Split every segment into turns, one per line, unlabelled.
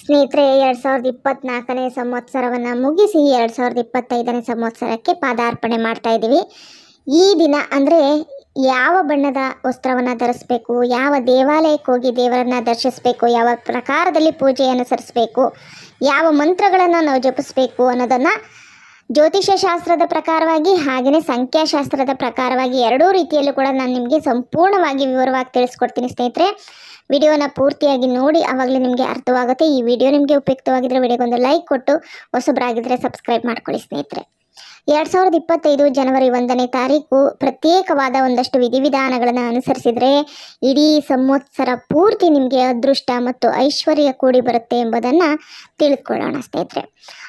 ಸ್ನೇಹಿತರೆ, ಎರಡು ಸಾವಿರದ ಇಪ್ಪತ್ನಾಲ್ಕನೇ ಸಂವತ್ಸರವನ್ನು ಮುಗಿಸಿ ಎರಡು ಸಾವಿರದ ಇಪ್ಪತ್ತೈದನೇ ಸಂವತ್ಸರಕ್ಕೆ ಪಾದಾರ್ಪಣೆ ಮಾಡ್ತಾ ಇದ್ದೀವಿ. ಈ ದಿನ ಅಂದರೆ ಯಾವ ಬಣ್ಣದ ವಸ್ತ್ರವನ್ನು ಧರಿಸ್ಬೇಕು, ಯಾವ ದೇವಾಲಯಕ್ಕೆ ಹೋಗಿ ದೇವರನ್ನು ದರ್ಶಿಸಬೇಕು, ಯಾವ ಪ್ರಕಾರದಲ್ಲಿ ಪೂಜೆ ಅನುಸರಿಸಬೇಕು ಯಾವ ಮಂತ್ರಗಳನ್ನು ನಾವು ಜಪಿಸಬೇಕು ಅನ್ನೋದನ್ನು ಜ್ಯೋತಿಷ್ಯ ಶಾಸ್ತ್ರದ ಪ್ರಕಾರವಾಗಿ ಹಾಗೆಯೇ ಸಂಖ್ಯಾಶಾಸ್ತ್ರದ ಪ್ರಕಾರವಾಗಿ ಎರಡೂ ರೀತಿಯಲ್ಲೂ ಕೂಡ ನಾನು ನಿಮಗೆ ಸಂಪೂರ್ಣವಾಗಿ ವಿವರವಾಗಿ ತಿಳಿಸ್ಕೊಡ್ತೀನಿ ಸ್ನೇಹಿತರೆ. ವಿಡಿಯೋನ ಪೂರ್ತಿಯಾಗಿ ನೋಡಿ ಆವಾಗಲೇ ನಿಮಗೆ ಅರ್ಥವಾಗುತ್ತೆ. ಈ ವಿಡಿಯೋ ನಿಮಗೆ ಉಪಯುಕ್ತವಾಗಿದ್ದರೆ ವಿಡಿಯೋಗೊಂದು ಲೈಕ್ ಕೊಟ್ಟು ಹೊಸಬರಾಗಿದ್ದರೆ ಸಬ್ಸ್ಕ್ರೈಬ್ ಮಾಡ್ಕೊಳ್ಳಿ ಸ್ನೇಹಿತರೆ. ಎರಡು ಸಾವಿರದ ಇಪ್ಪತ್ತೈದು ಜನವರಿ ಒಂದನೇ ತಾರೀಕು ಪ್ರತ್ಯೇಕವಾದ ಒಂದಷ್ಟು ವಿಧಿವಿಧಾನಗಳನ್ನು ಅನುಸರಿಸಿದರೆ ಇಡೀ ಸಂವತ್ಸರ ಪೂರ್ತಿ ನಿಮಗೆ ಅದೃಷ್ಟ ಮತ್ತು ಐಶ್ವರ್ಯ ಕೂಡಿ ಬರುತ್ತೆ ಎಂಬುದನ್ನು ತಿಳಿದುಕೊಳ್ಳೋಣ ಸ್ನೇಹಿತರೆ.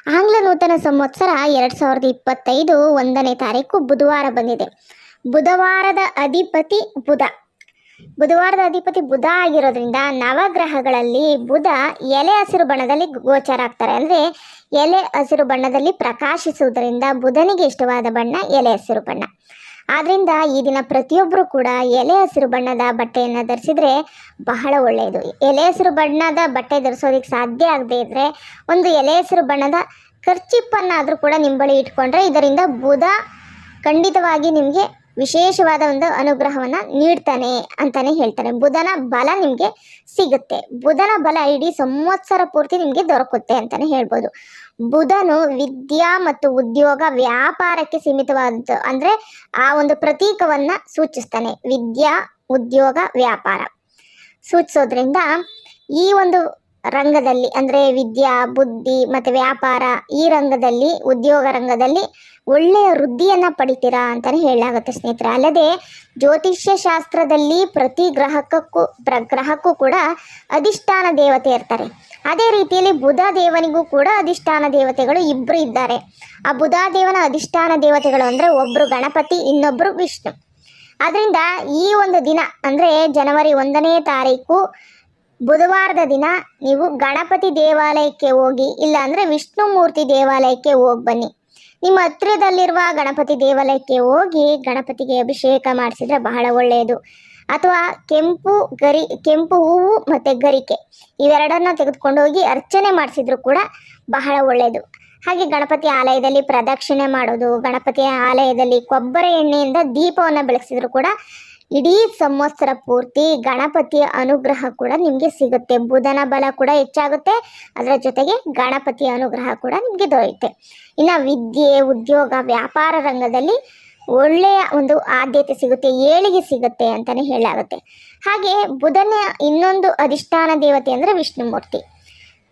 ಆಂಗ್ಲ ನೂತನ ಸಂವತ್ಸರ ಎರಡು ಸಾವಿರದ ಇಪ್ಪತ್ತೈದು ಒಂದನೇ ತಾರೀಕು ಬುಧವಾರ ಬಂದಿದೆ. ಬುಧವಾರದ ಅಧಿಪತಿ ಬುಧ. ಬುಧವಾರದ ಅಧಿಪತಿ ಬುಧ ಆಗಿರೋದ್ರಿಂದ ನವಗ್ರಹಗಳಲ್ಲಿ ಬುಧ ಎಲೆ ಹಸಿರು ಬಣ್ಣದಲ್ಲಿ ಗೋಚರ ಆಗ್ತಾರೆ. ಅಂದರೆ ಎಲೆ ಹಸಿರು ಬಣ್ಣದಲ್ಲಿ ಪ್ರಕಾಶಿಸುವುದರಿಂದ ಬುಧನಿಗೆ ಇಷ್ಟವಾದ ಬಣ್ಣ ಎಲೆ ಹಸಿರು ಬಣ್ಣ. ಆದ್ದರಿಂದ ಈ ದಿನ ಪ್ರತಿಯೊಬ್ಬರು ಕೂಡ ಎಲೆ ಹಸಿರು ಬಣ್ಣದ ಬಟ್ಟೆಯನ್ನು ಧರಿಸಿದ್ರೆ ಬಹಳ ಒಳ್ಳೆಯದು. ಎಲೆ ಹಸಿರು ಬಣ್ಣದ ಬಟ್ಟೆ ಧರಿಸೋದಕ್ಕೆ ಸಾಧ್ಯ ಆಗದೇ ಇದ್ದರೆ ಒಂದು ಎಲೆ ಹಸಿರು ಬಣ್ಣದ ಖರ್ಚಿಪ್ಪನ್ನಾದರೂ ಕೂಡ ನಿಮ್ಮ ಬಳಿ ಇಟ್ಕೊಂಡ್ರೆ ಇದರಿಂದ ಬುಧ ಖಂಡಿತವಾಗಿ ನಿಮಗೆ ವಿಶೇಷವಾದ ಒಂದು ಅನುಗ್ರಹವನ್ನು ನೀಡ್ತಾನೆ ಅಂತಾನೆ ಹೇಳ್ತಾರೆ ಬುಧನ ಬಲ ನಿಮಗೆ ಸಿಗುತ್ತೆ. ಬುಧನ ಬಲ ಇಡೀ ಸಂವತ್ಸರ ಪೂರ್ತಿ ನಿಮಗೆ ದೊರಕುತ್ತೆ ಅಂತಾನೆ ಹೇಳ್ಬೋದು. ಬುಧನು ವಿದ್ಯಾ ಮತ್ತು ಉದ್ಯೋಗ ವ್ಯಾಪಾರಕ್ಕೆ ಸೀಮಿತವಾದದ್ದು ಅಂದರೆ ಆ ಒಂದು ಪ್ರತೀಕವನ್ನು ಸೂಚಿಸ್ತಾನೆ. ವಿದ್ಯಾ, ಉದ್ಯೋಗ, ವ್ಯಾಪಾರ. ಸೂಚಿಸೋದ್ರಿಂದ ಈ ಒಂದು ರಂಗದಲ್ಲಿ ಅಂದರೆ ವಿದ್ಯಾ, ಬುದ್ಧಿ ಮತ್ತು ವ್ಯಾಪಾರ ಈ ರಂಗದಲ್ಲಿ, ಉದ್ಯೋಗ ರಂಗದಲ್ಲಿ ಒಳ್ಳೆಯ ವೃದ್ಧಿಯನ್ನು ಪಡಿತೀರಾ ಅಂತಲೇ ಹೇಳಲಾಗುತ್ತೆ ಸ್ನೇಹಿತರೆ. ಅಲ್ಲದೆ ಜ್ಯೋತಿಷ್ಯ ಶಾಸ್ತ್ರದಲ್ಲಿ ಪ್ರತಿ ಗ್ರಹಕ್ಕೂ ಪ್ರ, ಗ್ರಹಕ್ಕೂ ಕೂಡ ಅಧಿಷ್ಠಾನ ದೇವತೆ ಇರ್ತಾರೆ. ಅದೇ ರೀತಿಯಲ್ಲಿ ಬುಧ ದೇವನಿಗೂ ಕೂಡ ಅಧಿಷ್ಠಾನ ದೇವತೆಗಳು ಇಬ್ಬರು ಇದ್ದಾರೆ. ಆ ಬುಧ ದೇವನ ಅಧಿಷ್ಠಾನ ದೇವತೆಗಳು ಅಂದರೆ ಒಬ್ಬರು ಗಣಪತಿ ಇನ್ನೊಬ್ಬರು ವಿಷ್ಣು. ಅದರಿಂದ ಈ ಒಂದು ದಿನ ಅಂದರೆ ಜನವರಿ ಒಂದನೇ ತಾರೀಕು ಬುಧವಾರದ ದಿನ ನೀವು ಗಣಪತಿ ದೇವಾಲಯಕ್ಕೆ ಹೋಗಿ ಇಲ್ಲ ವಿಷ್ಣುಮೂರ್ತಿ ವಿಷ್ಣು ಮೂರ್ತಿ ದೇವಾಲಯಕ್ಕೆ ಹೋಗಿ ಬನ್ನಿ. ನಿಮ್ಮ ಹತ್ತಿರದಲ್ಲಿರುವ ಗಣಪತಿ ದೇವಾಲಯಕ್ಕೆ ಹೋಗಿ ಗಣಪತಿಗೆ ಅಭಿಷೇಕ ಮಾಡಿಸಿದ್ರೆ ಬಹಳ ಒಳ್ಳೆಯದು ಅಥವಾ ಕೆಂಪು ಗರಿ, ಕೆಂಪು ಹೂವು ಮತ್ತು ಗರಿಕೆ, ಇವೆರಡನ್ನ ತೆಗೆದುಕೊಂಡು ಹೋಗಿ ಅರ್ಚನೆ ಮಾಡಿಸಿದ್ರು ಕೂಡ ಬಹಳ ಒಳ್ಳೆಯದು ಹಾಗೆ ಗಣಪತಿ ಆಲಯದಲ್ಲಿ ಪ್ರದಕ್ಷಿಣೆ ಮಾಡೋದು ಗಣಪತಿ ಆಲಯದಲ್ಲಿ ಕೊಬ್ಬರಿ ಎಣ್ಣೆಯಿಂದ ದೀಪವನ್ನು ಬೆಳಗಿಸಿದ್ರು ಕೂಡ ಇಡೀ ಸಂವತ್ಸರ ಪೂರ್ತಿ ಗಣಪತಿಯ ಅನುಗ್ರಹ ಕೂಡ ನಿಮಗೆ ಸಿಗುತ್ತೆ. ಬುಧನ ಬಲ ಕೂಡ ಹೆಚ್ಚಾಗುತ್ತೆ. ಅದರ ಜೊತೆಗೆ ಗಣಪತಿಯ ಅನುಗ್ರಹ ಕೂಡ ನಿಮಗೆ ದೊರೆಯುತ್ತೆ. ಇನ್ನು ವಿದ್ಯೆ, ಉದ್ಯೋಗ, ವ್ಯಾಪಾರ ರಂಗದಲ್ಲಿ ಒಳ್ಳೆಯ ಒಂದು ಆದ್ಯತೆ ಸಿಗುತ್ತೆ, ಏಳಿಗೆ ಸಿಗುತ್ತೆ ಅಂತಲೇ ಹೇಳಾಗುತ್ತೆ ಹಾಗೆ ಬುಧನ ಇನ್ನೊಂದು ಅಧಿಷ್ಠಾನ ದೇವತೆ ಅಂದರೆ ವಿಷ್ಣುಮೂರ್ತಿ.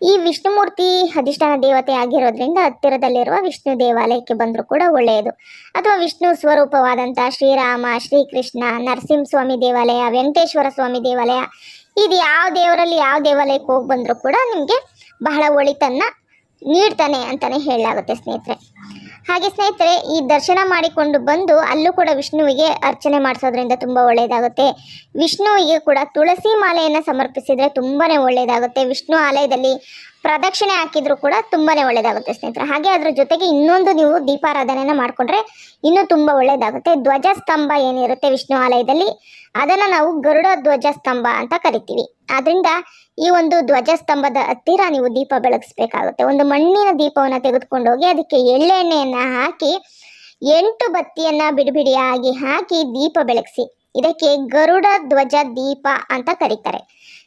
ಈ ವಿಷ್ಣುಮೂರ್ತಿ ಅಧಿಷ್ಠಾನ ದೇವತೆ ಆಗಿರೋದ್ರಿಂದ ಹತ್ತಿರದಲ್ಲಿರುವ ವಿಷ್ಣು ದೇವಾಲಯಕ್ಕೆ ಬಂದರೂ ಕೂಡ ಒಳ್ಳೆಯದು. ಅಥವಾ ವಿಷ್ಣು ಸ್ವರೂಪವಾದಂಥ ಶ್ರೀರಾಮ, ಶ್ರೀಕೃಷ್ಣ, ನರಸಿಂಹಸ್ವಾಮಿ ದೇವಾಲಯ, ವೆಂಕಟೇಶ್ವರ ಸ್ವಾಮಿ ದೇವಾಲಯ, ಇದು ಯಾವ ದೇವರಲ್ಲಿ ಯಾವ ದೇವಾಲಯಕ್ಕೆ ಹೋಗಿ ಬಂದರೂ ಕೂಡ ನಿಮಗೆ ಬಹಳ ಒಳಿತನ್ನ ನೀಡ್ತಾನೆ ಅಂತಲೇ ಹೇಳಲಾಗುತ್ತೆ ಸ್ನೇಹಿತರೆ. ಹಾಗೆ ಸ್ನೇಹಿತರೆ, ಈ ದರ್ಶನ ಮಾಡಿಕೊಂಡು ಬಂದು ಅಲ್ಲೂ ಕೂಡ ವಿಷ್ಣುವಿಗೆ ಅರ್ಚನೆ ಮಾಡಿಸೋದ್ರಿಂದ ತುಂಬ ಒಳ್ಳೆಯದಾಗುತ್ತೆ ವಿಷ್ಣುವಿಗೆ ಕೂಡ ತುಳಸಿ ಮಾಲೆಯನ್ನು ಸಮರ್ಪಿಸಿದರೆ ತುಂಬಾ ಒಳ್ಳೆಯದಾಗುತ್ತೆ ವಿಷ್ಣು ಆಲಯದಲ್ಲಿ ಪ್ರದಕ್ಷಿಣೆ ಹಾಕಿದ್ರು ಕೂಡ ತುಂಬಾನೇ ಒಳ್ಳೆಯದಾಗುತ್ತೆ ಸ್ನೇಹಿತರೆ. ಹಾಗೆ ಅದ್ರ ಜೊತೆಗೆ ಇನ್ನೊಂದು ನೀವು ದೀಪಾರಾಧನೆಯನ್ನು ಮಾಡಿಕೊಂಡ್ರೆ ಇನ್ನೂ ತುಂಬ ಒಳ್ಳೆಯದಾಗುತ್ತೆ ಧ್ವಜಸ್ತಂಭ ಏನಿರುತ್ತೆ ವಿಷ್ಣು ಆಲಯದಲ್ಲಿ ಅದನ್ನು ನಾವು ಗರುಡ ಧ್ವಜಸ್ತಂಭ ಅಂತ ಕರಿತೀವಿ. ಆದ್ದರಿಂದ ಈ ಒಂದು ಧ್ವಜಸ್ತಂಭದ ಹತ್ತಿರ ನೀವು ದೀಪ ಬೆಳಗಿಸ್ಬೇಕಾಗುತ್ತೆ. ಒಂದು ಮಣ್ಣಿನ ದೀಪವನ್ನು ತೆಗೆದುಕೊಂಡು ಹೋಗಿ ಅದಕ್ಕೆ ಎಳ್ಳೆಣ್ಣೆಯನ್ನು ಹಾಕಿ, ಎಂಟು ಬತ್ತಿಯನ್ನು ಬಿಡಿಬಿಡಿಯಾಗಿ ಹಾಕಿ ದೀಪ ಬೆಳಗಿಸಿ. ಇದಕ್ಕೆ ಗರುಡ ಧ್ವಜ ದೀಪ ಅಂತ ಕರೀತಾರೆ.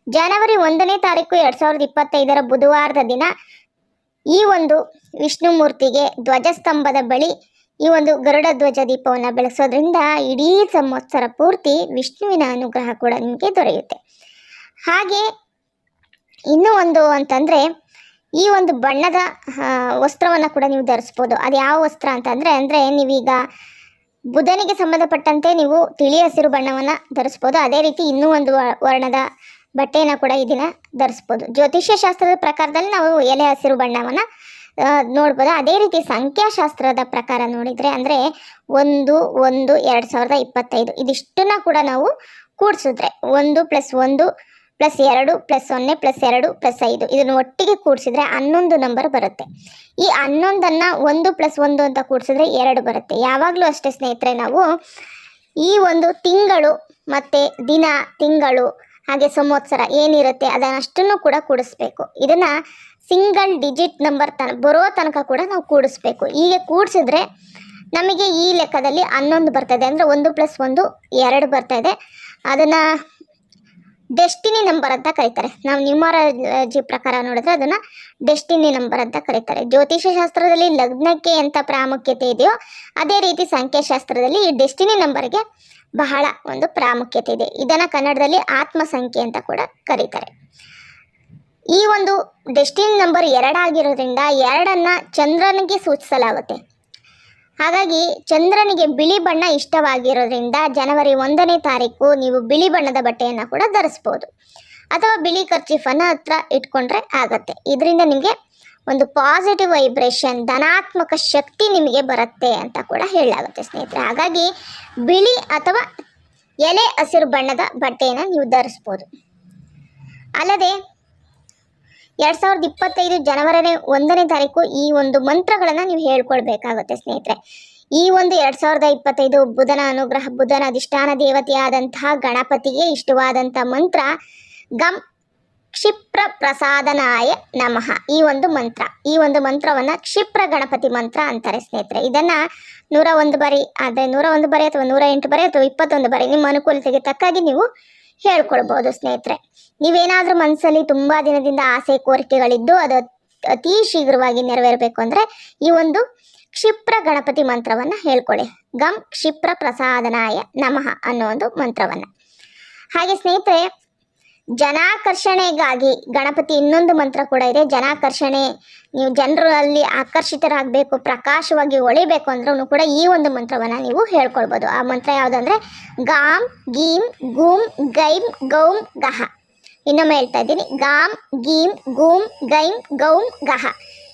ಜನವರಿ ಒಂದನೇ ತಾರೀಕು ಎರಡು ಸಾವಿರದ ಇಪ್ಪತ್ತೈದರ ಬುಧವಾರದ ದಿನ ಈ ಒಂದು ವಿಷ್ಣು ಮೂರ್ತಿಗೆ ಧ್ವಜಸ್ತಂಭದ ಬಳಿ ಈ ಒಂದು ಗರುಡ ಧ್ವಜ ದೀಪವನ್ನು ಬೆಳೆಸೋದ್ರಿಂದ ಇಡೀ ಸಂವತ್ಸರ ಪೂರ್ತಿ ವಿಷ್ಣುವಿನ ಅನುಗ್ರಹ ಕೂಡ ನಿಮಗೆ ದೊರೆಯುತ್ತೆ. ಹಾಗೆ ಇನ್ನೂ ಒಂದು ಅಂತಂದರೆ ಈ ಒಂದು ಬಣ್ಣದ ವಸ್ತ್ರವನ್ನು ಕೂಡ ನೀವು ಧರಿಸ್ಬೋದು. ಅದು ಯಾವ ವಸ್ತ್ರ ಅಂತಂದರೆ ಅಂದರೆ ನೀವೀಗ ಬುಧನಿಗೆ ಸಂಬಂಧಪಟ್ಟಂತೆ ನೀವು ತಿಳಿ ಹಸಿರು ಬಣ್ಣವನ್ನು ಧರಿಸ್ಬೋದು. ಅದೇ ರೀತಿ ಇನ್ನೂ ಒಂದು ವರ್ಣದ ಬಟ್ಟೆಯನ್ನು ಕೂಡ ಈ ದಿನ ಧರಿಸ್ಬೋದು. ಜ್ಯೋತಿಷ್ಯ ಶಾಸ್ತ್ರದ ಪ್ರಕಾರದಲ್ಲಿ ನಾವು ಎಲೆ, ಹಸಿರು ಬಣ್ಣವನ್ನು ನೋಡ್ಬೋದು. ಅದೇ ರೀತಿ ಸಂಖ್ಯಾಶಾಸ್ತ್ರದ ಪ್ರಕಾರ ನೋಡಿದರೆ ಅಂದರೆ ಒಂದು ಒಂದು, ಎರಡು ಸಾವಿರದ ಇಪ್ಪತ್ತೈದು ಇದಿಷ್ಟನ್ನ ಕೂಡ ನಾವು ಕೂಡಿಸಿದ್ರೆ ಒಂದು ಪ್ಲಸ್ ಒಂದು ಪ್ಲಸ್ ಎರಡು ಪ್ಲಸ್ ಸೊನ್ನೆ ಪ್ಲಸ್ ಎರಡು ಪ್ಲಸ್ ಐದು ಇದನ್ನು ಒಟ್ಟಿಗೆ ಕೂಡಿಸಿದ್ರೆ ಹನ್ನೊಂದು ನಂಬರ್ ಬರುತ್ತೆ. ಈ ಹನ್ನೊಂದನ್ನು ಒಂದು ಪ್ಲಸ್ ಒಂದು ಅಂತ ಕೂಡಿಸಿದ್ರೆ ಎರಡು ಬರುತ್ತೆ. ಯಾವಾಗಲೂ ಅಷ್ಟೇ ಸ್ನೇಹಿತರೆ ನಾವು ಈ ಒಂದು ತಿಂಗಳು ಮತ್ತು ದಿನ, ತಿಂಗಳು ಹಾಗೆ ಸಂವತ್ಸರ ಏನಿರುತ್ತೆ ಅದನ್ನಷ್ಟನ್ನು ಕೂಡ ಕೂಡಿಸ್ಬೇಕು. ಇದನ್ನ ಸಿಂಗಲ್ ಡಿಜಿಟ್ ನಂಬರ್ ತನ, ಬರೋ ತನಕ ಕೂಡ ನಾವು ಕೂಡಿಸ್ಬೇಕು. ಹೀಗೆ ಕೂಡಿಸಿದ್ರೆ ನಮಗೆ ಈ ಲೆಕ್ಕದಲ್ಲಿ ಹನ್ನೊಂದು ಬರ್ತದೆ. ಅಂದರೆ ಒಂದು ಪ್ಲಸ್ ಒಂದು ಎರಡು ಬರ್ತಾ ಇದೆ ಅದನ್ನು ಡೆಸ್ಟಿನಿ ನಂಬರ್ ಅಂತ ಕರೀತಾರೆ. ನಾವು ನ್ಯೂಮರಾಲಜಿ ಪ್ರಕಾರ ನೋಡಿದ್ರೆ ಅದನ್ನ ಡೆಸ್ಟಿನಿ ನಂಬರ್ ಅಂತ ಕರೀತಾರೆ. ಜ್ಯೋತಿಷ ಶಾಸ್ತ್ರದಲ್ಲಿ ಲಗ್ನಕ್ಕೆ ಎಂತ ಪ್ರಾಮುಖ್ಯತೆ ಇದೆಯೋ ಅದೇ ರೀತಿ ಸಂಖ್ಯಾಶಾಸ್ತ್ರದಲ್ಲಿ ಈ ಡೆಸ್ಟಿನಿ ನಂಬರ್ಗೆ ಬಹಳ ಒಂದು ಪ್ರಾಮುಖ್ಯತೆ ಇದೆ. ಇದನ್ನ ಕನ್ನಡದಲ್ಲಿ ಆತ್ಮ ಸಂಖ್ಯೆ ಅಂತ ಕೂಡ ಕರೀತಾರೆ. ಈ ಒಂದು ಡೆಸ್ಟಿನಿ ನಂಬರ್ ಎರಡಾಗಿರೋದ್ರಿಂದ ಎರಡನ್ನ ಚಂದ್ರನಿಗೆ ಸೂಚಿಸಲಾಗುತ್ತೆ. ಹಾಗಾಗಿ ಚಂದ್ರನಿಗೆ ಬಿಳಿ ಬಣ್ಣ ಇಷ್ಟವಾಗಿರೋದ್ರಿಂದ ಜನವರಿ ಒಂದನೇ ತಾರೀಕು ನೀವು ಬಿಳಿ ಬಣ್ಣದ ಬಟ್ಟೆಯನ್ನು ಕೂಡ ಧರಿಸ್ಬೋದು. ಅಥವಾ ಬಿಳಿ ಖರ್ಚೀಫನ್ನು ಹತ್ರ ಇಟ್ಕೊಂಡ್ರೆ ಆಗತ್ತೆ. ಇದರಿಂದ ನಿಮಗೆ ಒಂದು ಪಾಸಿಟಿವ್ ವೈಬ್ರೇಷನ್ ಧನಾತ್ಮಕ ಶಕ್ತಿ ನಿಮಗೆ ಬರುತ್ತೆ ಅಂತ ಕೂಡ ಹೇಳಲಾಗುತ್ತೆ ಸ್ನೇಹಿತರೆ. ಹಾಗಾಗಿ ಬಿಳಿ ಅಥವಾ ಎಲೆ ಹಸಿರು ಬಣ್ಣದ ಬಟ್ಟೆಯನ್ನು ನೀವು ಧರಿಸ್ಬೋದು. ಅಲ್ಲದೆ ಎರಡ್ ಸಾವಿರದ ಇಪ್ಪತ್ತೈದು ಜನವರಿ ಒಂದನೇ ತಾರೀಕು ಈ ಒಂದು ಮಂತ್ರಗಳನ್ನು ನೀವು ಹೇಳ್ಕೊಳ್ಬೇಕಾಗುತ್ತೆ, ಸ್ನೇಹಿತರೆ. ಈ ಒಂದು ಎರಡ್ ಸಾವಿರದ ಇಪ್ಪತ್ತೈದು ಬುಧನ ಅನುಗ್ರಹ, ಬುಧನ ಅಧಿಷ್ಠಾನ ದೇವತೆಯಾದಂತಹ ಗಣಪತಿಗೆ ಇಷ್ಟವಾದಂತಹ ಮಂತ್ರ, ಗಂ ಕ್ಷಿಪ್ರ ಪ್ರಸಾದನಾಯ ನಮಃ. ಈ ಒಂದು ಮಂತ್ರ, ಈ ಒಂದು ಮಂತ್ರವನ್ನ ಕ್ಷಿಪ್ರ ಗಣಪತಿ ಮಂತ್ರ ಅಂತಾರೆ, ಸ್ನೇಹಿತರೆ. ಇದನ್ನ ನೂರ ಒಂದು ಬಾರಿ, ಆದರೆ ನೂರ ಒಂದು ಬಾರಿ ಅಥವಾ ನೂರ ಎಂಟು ಬಾರಿ ಅಥವಾ ಇಪ್ಪತ್ತೊಂದು ಬಾರಿ ನಿಮ್ಮ ಅನುಕೂಲತೆಗೆ ತಕ್ಕಾಗಿ ನೀವು ಹೇಳ್ಕೊಳ್ಬೋದು ಸ್ನೇಹಿತರೆ. ನೀವೇನಾದ್ರೂ ಮನಸ್ಸಲ್ಲಿ ತುಂಬಾ ದಿನದಿಂದ ಆಸೆ, ಕೋರಿಕೆಗಳಿದ್ದು ಅದು ಅತಿ ಶೀಘ್ರವಾಗಿ ನೆರವೇರಬೇಕು ಅಂದ್ರೆ ಈ ಒಂದು ಕ್ಷಿಪ್ರ ಗಣಪತಿ ಮಂತ್ರವನ್ನ ಹೇಳ್ಕೊಳ್ಳಿ. ಗಂ ಕ್ಷಿಪ್ರ ಪ್ರಸಾದನಾಯ ನಮಃ ಅನ್ನೋ ಒಂದು ಮಂತ್ರವನ್ನ. ಹಾಗೆ ಸ್ನೇಹಿತರೆ ಜನಾಕರ್ಷಣೆಗಾಗಿ ಗಣಪತಿ ಇನ್ನೊಂದು ಮಂತ್ರ ಕೂಡ ಇದೆ. ಜನಾಕರ್ಷಣೆ, ನೀವು ಜನರು ಅಲ್ಲಿ ಆಕರ್ಷಿತರಾಗಬೇಕು, ಪ್ರಕಾಶವಾಗಿ ಹೊಳಿಬೇಕು ಅಂದ್ರೂ ಕೂಡ ಈ ಒಂದು ಮಂತ್ರವನ್ನು ನೀವು ಹೇಳ್ಕೊಳ್ಬೋದು. ಆ ಮಂತ್ರ ಯಾವುದಂದ್ರೆ ಗಾಮ್ ಗೀಮ್ ಗೂಮ್ ಗೈಮ್ ಗೌಮ್ ಗಹ. ಇನ್ನೊಮ್ಮೆ ಹೇಳ್ತಾ ಇದ್ದೀನಿ. ಗಾಮ್ ಗೀಮ್ ಗೂಮ್ ಗೈಮ್ ಗೌಮ್ ಗಹ.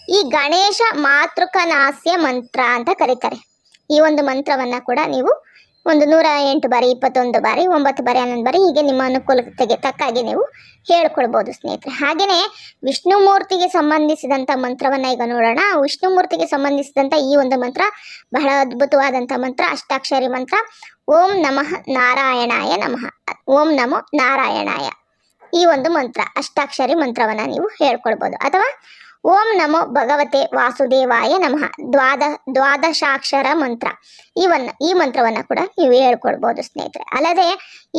ಈ ಗಣೇಶ ಮಾತೃಕನಾಸ್ಯ ಮಂತ್ರ ಅಂತ ಕರೀತಾರೆ. ಈ ಒಂದು ಮಂತ್ರವನ್ನು ಕೂಡ ನೀವು ಒಂದು ನೂರ ಎಂಟು ಬಾರಿ, ಇಪ್ಪತ್ತೊಂದು ಬಾರಿ, ಒಂಬತ್ತು ಬಾರಿ, ಹನ್ನೊಂದು ಬಾರಿ ಹೀಗೆ ನಿಮ್ಮ ಅನುಕೂಲತೆಗೆ ಹಾಗೆ ನೀವು ಹೇಳ್ಕೊಳ್ಬೋದು ಸ್ನೇಹಿತರೆ. ಹಾಗೆಯೇ ವಿಷ್ಣು ಮೂರ್ತಿಗೆ ಸಂಬಂಧಿಸಿದಂಥ ಮಂತ್ರವನ್ನ ಈಗ ನೋಡೋಣ. ವಿಷ್ಣು ಮೂರ್ತಿಗೆ ಸಂಬಂಧಿಸಿದಂಥ ಈ ಒಂದು ಮಂತ್ರ ಬಹಳ ಅದ್ಭುತವಾದಂಥ ಮಂತ್ರ, ಅಷ್ಟಾಕ್ಷರಿ ಮಂತ್ರ. ಓಂ ನಮಃ ನಾರಾಯಣಾಯ ನಮಃ. ಓಂ ನಮೋ ನಾರಾಯಣಾಯ. ಈ ಒಂದು ಮಂತ್ರ, ಅಷ್ಟಾಕ್ಷರಿ ಮಂತ್ರವನ್ನ ನೀವು ಹೇಳ್ಕೊಳ್ಬೋದು. ಅಥವಾ ಓಂ ನಮೋ ಭಗವತೆ ವಾಸುದೇವಾಯ ನಮಃ. ದ್ವಾದ, ದ್ವಾದಶಾಕ್ಷರ ಮಂತ್ರ. ಇವನ್ನ, ಈ ಮಂತ್ರವನ್ನು ಕೂಡ ನೀವು ಹೇಳ್ಕೊಡ್ಬೋದು ಸ್ನೇಹಿತರೆ. ಅಲ್ಲದೆ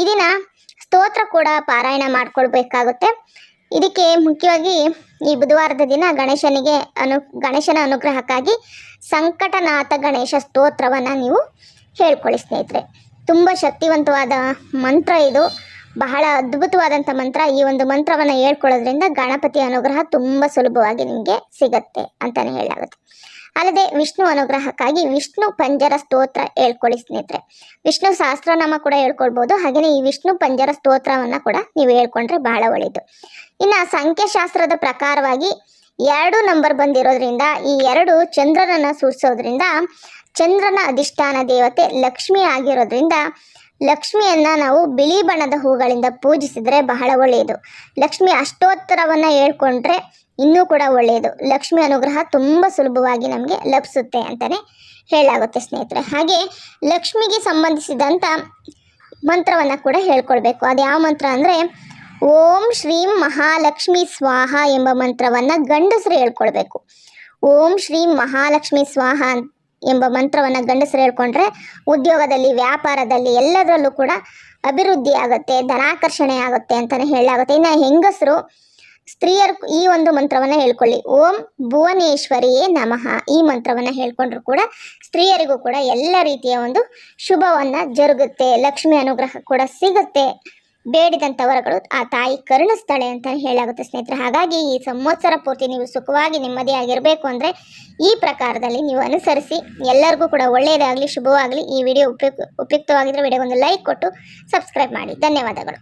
ಇದನ್ನ ಸ್ತೋತ್ರ ಕೂಡ ಪಾರಾಯಣ ಮಾಡ್ಕೊಳ್ಬೇಕಾಗುತ್ತೆ ಇದಕ್ಕೆ ಮುಖ್ಯವಾಗಿ ಈ ಬುಧವಾರದ ದಿನ ಗಣೇಶನಿಗೆ ಅನು, ಗಣೇಶನ ಅನುಗ್ರಹಕ್ಕಾಗಿ ಸಂಕಟನಾಥ ಗಣೇಶ ಸ್ತೋತ್ರವನ್ನು ನೀವು ಹೇಳ್ಕೊಳ್ಳಿ ಸ್ನೇಹಿತರೆ. ತುಂಬ ಶಕ್ತಿವಂತವಾದ ಮಂತ್ರ ಇದು. ಬಹಳ ಅದ್ಭುತವಾದಂತ ಮಂತ್ರ. ಈ ಒಂದು ಮಂತ್ರವನ್ನ ಹೇಳ್ಕೊಳ್ಳೋದ್ರಿಂದ ಗಣಪತಿ ಅನುಗ್ರಹ ತುಂಬಾ ಸುಲಭವಾಗಿ ನಿಮಗೆ ಸಿಗತ್ತೆ ಅಂತಾನೆ ಹೇಳಲಾಗುತ್ತೆ. ಅಲ್ಲದೆ ವಿಷ್ಣು ಅನುಗ್ರಹಕ್ಕಾಗಿ ವಿಷ್ಣು ಪಂಜರ ಸ್ತೋತ್ರ ಹೇಳ್ಕೊಳ್ಳಿ ಸ್ನೇಹಿತರೆ. ವಿಷ್ಣು ಸಹಸ್ರನಾಮ ಕೂಡ ಹೇಳ್ಕೊಳ್ಬೋದು. ಹಾಗೆಯೇ ಈ ವಿಷ್ಣು ಪಂಜರ ಸ್ತೋತ್ರವನ್ನು ಕೂಡ ನೀವು ಹೇಳ್ಕೊಂಡ್ರೆ ಬಹಳ ಒಳ್ಳೆಯದು ಇನ್ನು ಸಂಖ್ಯಾಶಾಸ್ತ್ರದ ಪ್ರಕಾರವಾಗಿ ಎರಡು ನಂಬರ್ ಬಂದಿರೋದ್ರಿಂದ, ಈ ಎರಡು ಚಂದ್ರನನ್ನು ಸೂಚಿಸೋದ್ರಿಂದ, ಚಂದ್ರನ ಅಧಿಷ್ಠಾನ ದೇವತೆ ಲಕ್ಷ್ಮಿ ಆಗಿರೋದ್ರಿಂದ ಲಕ್ಷ್ಮಿಯನ್ನ ನಾವು ಬಿಳಿ ಬಣ್ಣದ ಹೂಗಳಿಂದ ಪೂಜಿಸಿದರೆ ಬಹಳ ಒಳ್ಳೆಯದು. ಲಕ್ಷ್ಮಿ ಅಷ್ಟೋತ್ತರವನ್ನ ಹೇಳ್ಕೊಂಡ್ರೆ ಇನ್ನೂ ಕೂಡ ಒಳ್ಳೆಯದು. ಲಕ್ಷ್ಮಿ ಅನುಗ್ರಹ ತುಂಬ ಸುಲಭವಾಗಿ ನಮಗೆ ಲಭಿಸುತ್ತೆ ಅಂತಲೇ ಹೇಳಾಗುತ್ತೆ ಸ್ನೇಹಿತರೆ. ಹಾಗೆ ಲಕ್ಷ್ಮಿಗೆ ಸಂಬಂಧಿಸಿದಂಥ ಮಂತ್ರವನ್ನು ಕೂಡ ಹೇಳ್ಕೊಳ್ಬೇಕು. ಅದು ಯಾವ ಮಂತ್ರ ಅಂದರೆ, ಓಂ ಶ್ರೀಂ ಮಹಾಲಕ್ಷ್ಮಿ ಸ್ವಾಹ ಎಂಬ ಮಂತ್ರವನ್ನು ಗಂಡಸರು ಹೇಳ್ಕೊಳ್ಬೇಕು. ಓಂ ಶ್ರೀಂ ಮಹಾಲಕ್ಷ್ಮಿ ಸ್ವಾಹ ಎಂಬ ಮಂತ್ರವನ್ನು ಗಂಡಸರು ಹೇಳ್ಕೊಂಡ್ರೆ ಉದ್ಯೋಗದಲ್ಲಿ, ವ್ಯಾಪಾರದಲ್ಲಿ ಎಲ್ಲದರಲ್ಲೂ ಕೂಡ ಅಭಿವೃದ್ಧಿ ಆಗುತ್ತೆ, ಧನಾಕರ್ಷಣೆ ಆಗುತ್ತೆ ಅಂತಲೇ ಹೇಳಲಾಗುತ್ತೆ. ಇನ್ನು ಹೆಂಗಸರು ಸ್ತ್ರೀಯರು ಈ ಒಂದು ಮಂತ್ರವನ್ನು ಹೇಳ್ಕೊಳ್ಳಿ. ಓಂ ಭುವನೇಶ್ವರಿಯೇ ನಮಃ. ಈ ಮಂತ್ರವನ್ನು ಹೇಳ್ಕೊಂಡ್ರು ಕೂಡ ಸ್ತ್ರೀಯರಿಗೂ ಕೂಡ ಎಲ್ಲ ರೀತಿಯ ಒಂದು ಶುಭವನ್ನ ಜರುಗುತ್ತೆ, ಲಕ್ಷ್ಮಿ ಅನುಗ್ರಹ ಕೂಡ ಸಿಗುತ್ತೆ. ಬೇಡಿದಂಥ ವರಗಳು ಆ ತಾಯಿ ಕರುಣಿಸ್ತಾಳೆ ಅಂತ ಹೇಳಾಗುತ್ತೆ ಸ್ನೇಹಿತರೆ. ಹಾಗಾಗಿ ಈ ಸಂವತ್ಸರ ಪೂರ್ತಿ ನೀವು ಸುಖವಾಗಿ ನೆಮ್ಮದಿಯಾಗಿರಬೇಕು ಅಂದರೆ ಈ ಪ್ರಕಾರದಲ್ಲಿ ನೀವು ಅನುಸರಿಸಿ ಎಲ್ಲರಿಗೂ ಕೂಡ ಒಳ್ಳೆಯದಾಗಲಿ, ಶುಭವಾಗಲಿ ಈ ವಿಡಿಯೋ ಉಪಯುಕ್ತ ಉಪಯುಕ್ತವಾಗಿದ್ದರೆ ವಿಡಿಯೋಗೊಂದು ಲೈಕ್ ಕೊಟ್ಟು ಸಬ್ಸ್ಕ್ರೈಬ್ ಮಾಡಿ. ಧನ್ಯವಾದಗಳು.